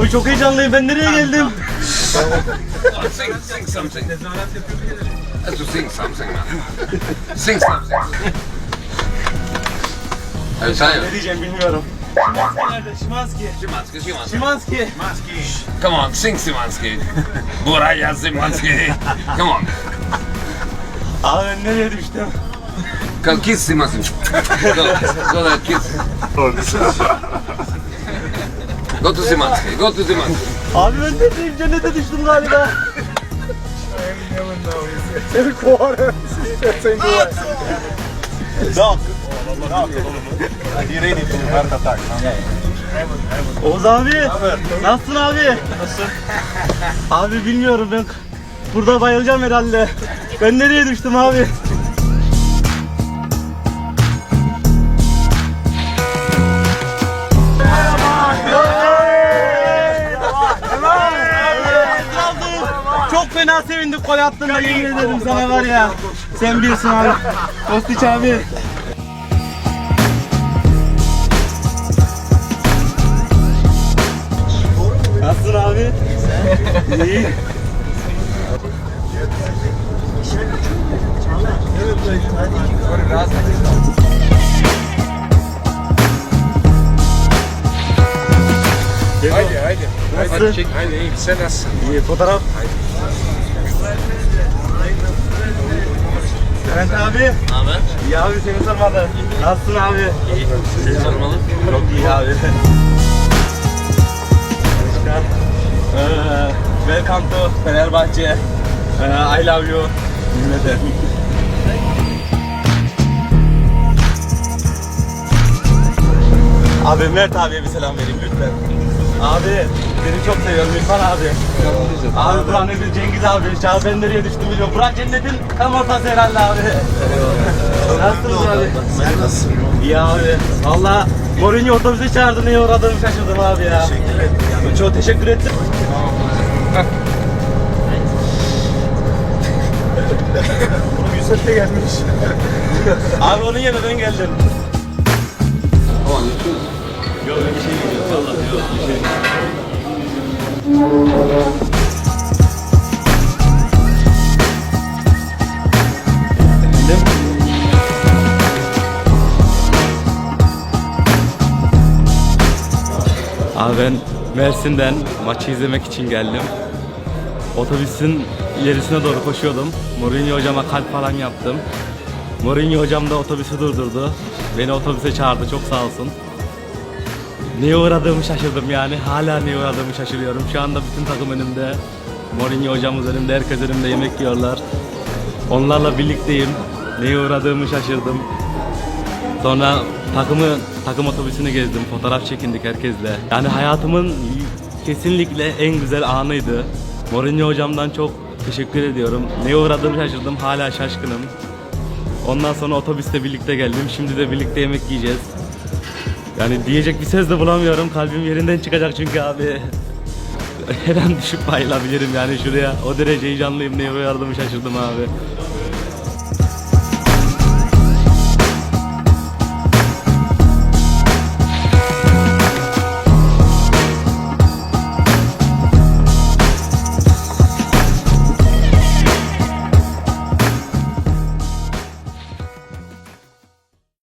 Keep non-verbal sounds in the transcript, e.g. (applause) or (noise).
Abi çok heyecanlıyım. Ben nereye geldim? Sing, sing something. Let's just sing something, man. Sing something. Hey, say Ne diyeceğim bilmiyorum. Şimanski nerede? Şimanski. Szymanski, Szymanski. Şimanski. Come on, sing Szymanski. Buraya Szymanski. Come on. Abi ben nereye düştüm? Go kiss Szymanski. Go, go there, kiss. Go to Szymanski, go to Szymanski. Abi ben neredeyim? Cennete düştüm galiba. Seni kovarım. Sen kovarım. No. No. You ready to heart attack? Oğuz abi. Nasılsın abi? Nasılsın? Abi bilmiyorum ben. Burada bayılacağım herhalde. Ben nereye düştüm abi? Fena sevindik gol attığında yemin ederim sana var ya. Sen bilirsin abi. Kostiç abi. Nasılsın abi? İyi. Haydi haydi. Nasıl? Hadi çek. Haydi iyi. Sen nasılsın? İyi fotoğraf. Levent abi. Haber? İyi abi seni sormalı. Nasılsın abi? İyi. Seni sormalı. Çok iyi abi. Başka? Ee, welcome to Fenerbahçe. Ee, I love you. Millete. Abi Mert abiye bir selam vereyim lütfen. Abi seni çok seviyorum İrfan abi. Abi Burak Nedir Cengiz abi. Çağ ben nereye düştüm biliyorum. Burak cennetin tam ortası herhalde abi. Nasılsınız abi? Sen nasılsın? İyi abi. Valla Mourinho otobüse çağırdı neye uğradığımı şaşırdım abi ya. Teşekkür ederim. Çok teşekkür ettim. Bunun (laughs) Yusuf de gelmiş. (laughs) Abi onun yerine ben geldim. Choose. Yok bir şey yok Abi ben Mersin'den maçı izlemek için geldim. Otobüsün ilerisine doğru koşuyordum. Mourinho hocama kalp falan yaptım. Mourinho hocam da otobüsü durdurdu. Beni otobüse çağırdı çok sağ olsun. Neye uğradığımı şaşırdım yani. Hala neye uğradığımı şaşırıyorum. Şu anda bütün takım önümde. Mourinho hocamız önümde, herkes önümde yemek yiyorlar. Onlarla birlikteyim. Neye uğradığımı şaşırdım. Sonra takımı takım otobüsünü gezdim. Fotoğraf çekindik herkesle. Yani hayatımın kesinlikle en güzel anıydı. Mourinho hocamdan çok teşekkür ediyorum. Neye uğradığımı şaşırdım. Hala şaşkınım. Ondan sonra otobüste birlikte geldim. Şimdi de birlikte yemek yiyeceğiz. Yani diyecek bir söz de bulamıyorum. Kalbim yerinden çıkacak çünkü abi. Her an düşüp bayılabilirim yani şuraya. O derece heyecanlıyım. Neye uyardığımı şaşırdım abi.